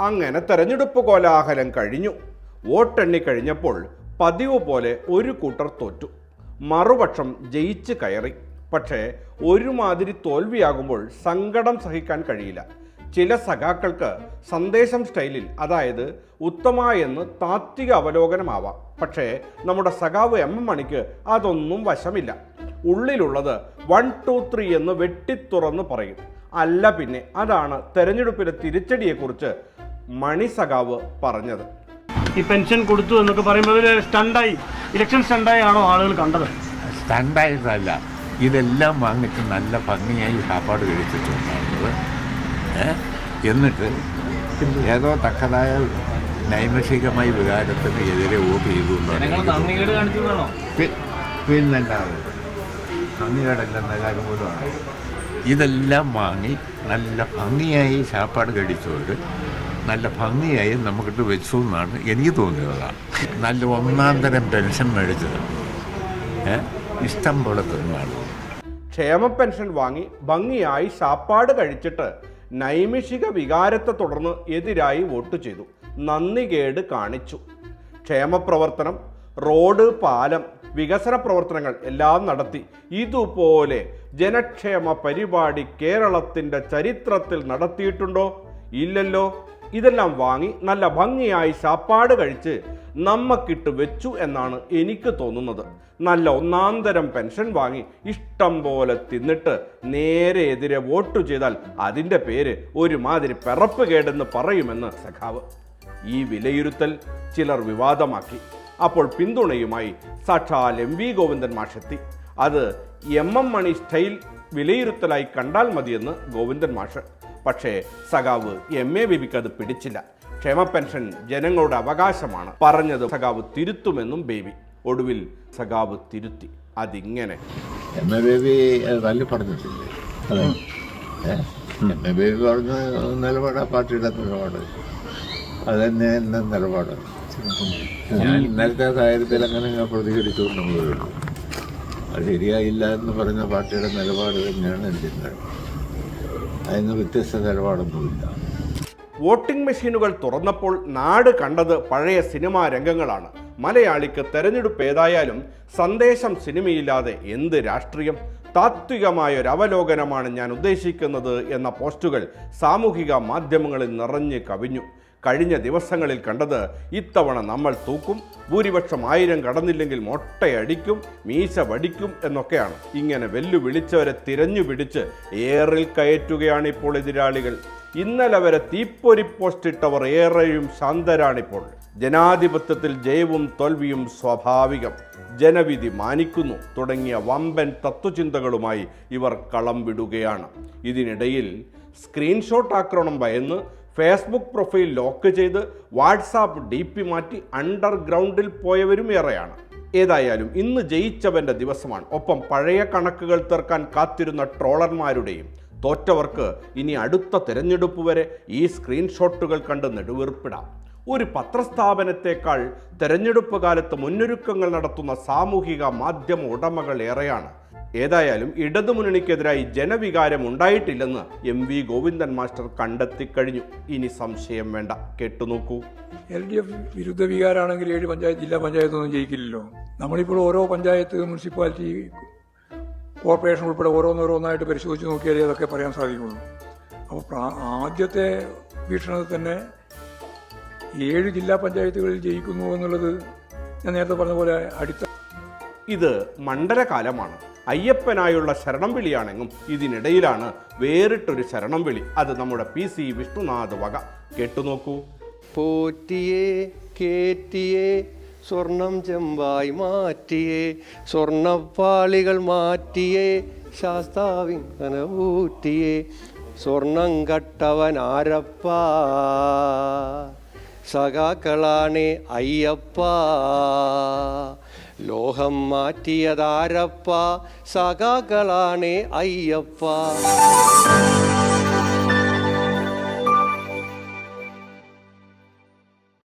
അങ്ങനെ തെരഞ്ഞെടുപ്പ് കോലാഹലം കഴിഞ്ഞു. വോട്ടെണ്ണി കഴിഞ്ഞപ്പോൾ പതിവ് പോലെ ഒരു കൂട്ടർ തോറ്റു. മറുപക്ഷം ജയിച്ച് കയറി. പക്ഷേ ഒരുമാതിരി തോൽവിയാകുമ്പോൾ സങ്കടം സഹിക്കാൻ കഴിയില്ല. ചില സഖാക്കൾക്ക് സന്ദേശം സ്റ്റൈലിൽ അതായത് ഉത്തമ എന്ന് താത്വിക അവലോകനമാവാം. പക്ഷേ നമ്മുടെ സഖാവ് എം. എം. മണിക്ക് അതൊന്നും വശമില്ല. ഉള്ളിലുള്ളത് വൺ ടു ത്രീ എന്ന് വെട്ടിത്തുറന്ന് പറയും. അല്ല പിന്നെ അതാണ് തെരഞ്ഞെടുപ്പിലെ തിരിച്ചടിയെക്കുറിച്ച് മണി സഖാവ് പറഞ്ഞത്. ഈ പെൻഷൻ കൊടുത്തു എന്നൊക്കെ പറയുമ്പോൾ സ്റ്റണ്ടായി. ഇലക്ഷൻ സ്റ്റണ്ടായി ആണോ ആളുകൾ കണ്ടത്? സ്റ്റണ്ടായിട്ടല്ല ഇതെല്ലാം വാങ്ങിച്ച് നല്ല ഭംഗിയായി സാപ്പാട് കഴിച്ചിട്ടുണ്ടായിരുന്നത്? എന്നിട്ട് ഏതോ തക്കതായ നൈമിഷികമായ വികാരത്തിന് എതിരെ വോട്ട് ചെയ്തു പിന്നല്ലാതെ. ഇതെല്ലാം വാങ്ങി നല്ല ഭംഗിയായി സാപ്പാട് കഴിച്ചവർ നല്ല ഭംഗിയായി നമുക്കിട്ട് വെച്ചു എന്നാണ് എനിക്ക് തോന്നിയത്. നല്ല ഒന്നാം തരം പെൻഷൻ മേടിച്ചത്. ഇഷ്ടം പോലെ തിന്നാണ് ക്ഷേമ പെൻഷൻ വാങ്ങി ഭംഗിയായി സാപ്പാട് കഴിച്ചിട്ട് നൈമിഷിക വികാരത്തെ തുടർന്ന് എതിരായി വോട്ട് ചെയ്തു. നന്ദി കേട് കാണിച്ചു. ക്ഷേമപ്രവർത്തനം റോഡ് പാലം വികസന പ്രവർത്തനങ്ങൾ എല്ലാം നടത്തി. ഇതുപോലെ ജനക്ഷേമ പരിപാടി കേരളത്തിന്റെ ചരിത്രത്തിൽ നടത്തിയിട്ടുണ്ടോ? ഇല്ലല്ലോ. ഇതെല്ലാം വാങ്ങി നല്ല ഭംഗിയായി ശാപ്പാട് കഴിച്ച് നമ്മക്കിട്ട് വെച്ചു എന്നാണ് എനിക്ക് തോന്നുന്നത്. നല്ല ഒന്നാം തരം പെൻഷൻ വാങ്ങി ഇഷ്ടം പോലെ തിന്നിട്ട് നേരെ എതിരെ വോട്ട് ചെയ്താൽ അതിന്റെ പേര് ഒരുമാതിരി പിറപ്പ് കേടെന്ന് പറയുമെന്ന് സഖാവ്. ഈ വിലയിരുത്തൽ ചിലർ വിവാദമാക്കി. അപ്പോൾ പിന്തുണയുമായി സാക്ഷാൽ എം വി ഗോവിന്ദൻ മാഷെത്തി. അത് എം എം മണി സ്റ്റൈൽ വിലയിരുത്തലായി കണ്ടാൽ മതിയെന്ന് ഗോവിന്ദൻ മാഷ്. പക്ഷേ സഖാവ് എം. എ. ബിബിക്ക് അത് പിടിച്ചില്ല. ക്ഷേമ പെൻഷൻ ജനങ്ങളുടെ അവകാശമാണ്. പറഞ്ഞത് സഖാവ് തിരുത്തുമെന്നും ബേബി. ഒടുവിൽ സഖാവ് തിരുത്തി. അതിങ്ങനെ. നിലപാട് പാർട്ടിയുടെ അത് ശരിയായില്ല എന്ന് പറഞ്ഞ പാർട്ടിയുടെ നിലപാട് തന്നെയാണ് നിലപാട്. അതിന് വ്യത്യസ്ത നിലപാടൊന്നുമില്ല. വോട്ടിംഗ് മെഷീനുകൾ തുറന്നപ്പോൾ നാട് കണ്ടത് പഴയ സിനിമാ രംഗങ്ങളാണ്. മലയാളിക്ക് തെരഞ്ഞെടുപ്പ് ഏതായാലും സന്ദേശം സിനിമയില്ലാതെ എന്ത് രാഷ്ട്രീയം? താത്വികമായ ഒരു അവലോകനമാണ് ഞാൻ ഉദ്ദേശിക്കുന്നത് എന്ന പോസ്റ്റുകൾ സാമൂഹിക മാധ്യമങ്ങളിൽ നിറഞ്ഞു കവിഞ്ഞു. കഴിഞ്ഞ ദിവസങ്ങളിൽ കണ്ടത് ഇത്തവണ നമ്മൾ തൂക്കും ഭൂരിപക്ഷം ആയിരം കടന്നില്ലെങ്കിൽ മൊട്ടയടിക്കും മീശ വടിക്കും എന്നൊക്കെയാണ്. ഇങ്ങനെ വെല്ലുവിളിച്ചവരെ തിരഞ്ഞു പിടിച്ച് ഏറിൽ കയറ്റുകയാണ് ഇപ്പോൾ എതിരാളികൾ. ഇന്നലെ വരെ തീപ്പൊരി പോസ്റ്റിട്ടവർ ഏറെയും ശാന്തരാണിപ്പോൾ. ജനാധിപത്യത്തിൽ ജയവും തോൽവിയും സ്വാഭാവികം. ജനവിധി മാനിക്കുന്നു. തുടങ്ങിയ വമ്പൻ തത്വചിന്തകളുമായി ഇവർ കളം വിടുകയാണ്. ഇതിനിടയിൽ സ്ക്രീൻഷോട്ട് ആക്രമണം ഭയന്ന് ഫേസ്ബുക്ക് പ്രൊഫൈൽ ലോക്ക് ചെയ്ത് വാട്സാപ്പ് ഡി പി മാറ്റി അണ്ടർഗ്രൗണ്ടിൽ പോയവരും ഏറെയാണ്. ഏതായാലും ഇന്ന് ജയിച്ചവന്റെ ദിവസമാണ്. ഒപ്പം പഴയ കണക്കുകൾ തീർക്കാൻ കാത്തിരുന്ന ട്രോളർമാരുടെയും തോറ്റവർക്ക് ഇനി അടുത്ത തിരഞ്ഞെടുപ്പ് വരെ ഈ സ്ക്രീൻഷോട്ടുകൾ കണ്ട് നെടുവീർപ്പിടാം. ഒരു പത്രസ്ഥാപനത്തെക്കാൾ തെരഞ്ഞെടുപ്പ് കാലത്ത് മുന്നൊരുക്കങ്ങൾ നടത്തുന്ന സാമൂഹിക മാധ്യമ ഉടമകൾ ഏറെയാണ്. ഏതായാലും ഇടതുമുന്നണിക്കെതിരായി ജനവികാരം ഉണ്ടായിട്ടില്ലെന്ന് എം വി ഗോവിന്ദൻ മാസ്റ്റർ കണ്ടെത്തിക്കഴിഞ്ഞു. ഇനി സംശയം വേണ്ട. കേട്ടുനോക്കൂ. എൽ ഡി എഫ് വിരുദ്ധ വികാരമാണെങ്കിൽ ഏഴ് പഞ്ചായത്ത് ജില്ലാ പഞ്ചായത്തൊന്നും ജയിക്കില്ലല്ലോ. നമ്മളിപ്പോൾ ഓരോ പഞ്ചായത്ത് മുനിസിപ്പാലിറ്റി കോർപ്പറേഷൻ ഉൾപ്പെടെ ഓരോന്നോരോന്നായിട്ട് പരിശോധിച്ച് നോക്കിയാലേ അതൊക്കെ പറയാൻ സാധിക്കുള്ളൂ. അപ്പോൾ ആദ്യത്തെ വീക്ഷണത്തിൽ തന്നെ ഏഴ് ജില്ലാ പഞ്ചായത്തുകളിൽ ജയിക്കുന്നു എന്നുള്ളത് ഞാൻ നേരത്തെ പറഞ്ഞ പോലെ അടിത്ത ഇത് മണ്ഡലകാലമാണ്. അയ്യപ്പനായുള്ള ശരണം വിളിയാണെങ്കിലും ഇതിനിടയിലാണ് വേറിട്ടൊരു ശരണം വിളി. അത് നമ്മുടെ പി സി വിഷ്ണുനാഥ് വക. കേട്ടുനോക്കൂ പോറ്റിയേ കേറ്റിയേ സ്വർണം ചെമ്പായി മാറ്റിയേ സ്വർണപ്പാളികൾ മാറ്റിയേ ശാസ്താവിൻ സ്വർണം കട്ടവൻ ആരപ്പ സഖാക്കളാണേ അയ്യപ്പ. ലോഹം മാറ്റിയതാരപ്പ സഖാക്കളാണേ അയ്യപ്പ.